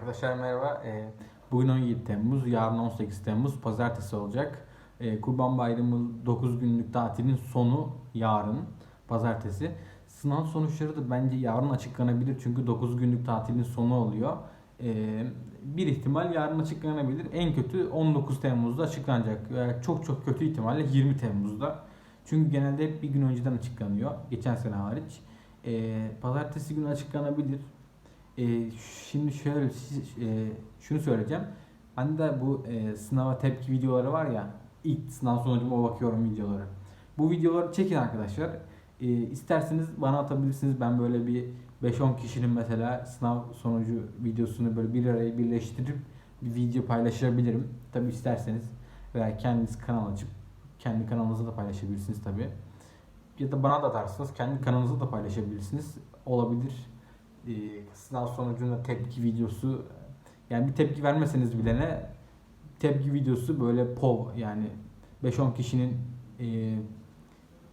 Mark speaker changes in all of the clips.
Speaker 1: Arkadaşlar merhaba. Ee, Bugün 17 Temmuz, yarın 18 Temmuz pazartesi olacak. Ee, Kurban Bayramı 9 günlük tatilin sonu yarın pazartesi. Sınav sonuçları da bence yarın açıklanabilir çünkü 9 günlük tatilin sonu oluyor. Ee, Bir ihtimal yarın açıklanabilir. En kötü 19 Temmuz'da açıklanacak. Çok çok kötü ihtimalle 20 Temmuz'da. Çünkü genelde hep bir gün önceden açıklanıyor. Geçen sene hariç. Pazartesi günü açıklanabilir. Ee, şimdi şöyle e, şunu söyleyeceğim. Hani de bu e, sınava tepki videoları var ya. ilk sınav sonucuma bakıyorum videoları. Bu videoları çekin arkadaşlar. E, isterseniz bana atabilirsiniz. Ben böyle bir 5-10 kişinin mesela sınav sonucu videosunu böyle bir araya birleştirip bir video paylaşabilirim. Tabi isterseniz veya kendiniz kanal açıp kendi kanalınızda da paylaşabilirsiniz tabi. Ya da bana da atarsınız. Kendi kanalınızda da paylaşabilirsiniz. Olabilir e, sınav sonucunda tepki videosu yani bir tepki vermeseniz bile ne tepki videosu böyle pov yani 5-10 kişinin e,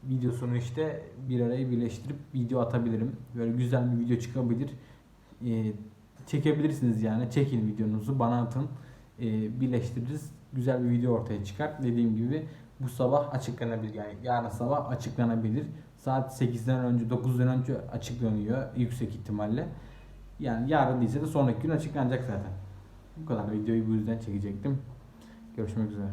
Speaker 1: videosunu işte bir araya birleştirip video atabilirim. Böyle güzel bir video çıkabilir. E, çekebilirsiniz yani. Çekin videonuzu bana atın. E, birleştiririz. Güzel bir video ortaya çıkar. Dediğim gibi bu sabah açıklanabilir yani yarın sabah açıklanabilir. Saat 8'den önce 9'dan önce açıklanıyor yüksek ihtimalle. Yani yarın değilse de sonraki gün açıklanacak zaten. Bu kadar videoyu bu yüzden çekecektim. Görüşmek üzere.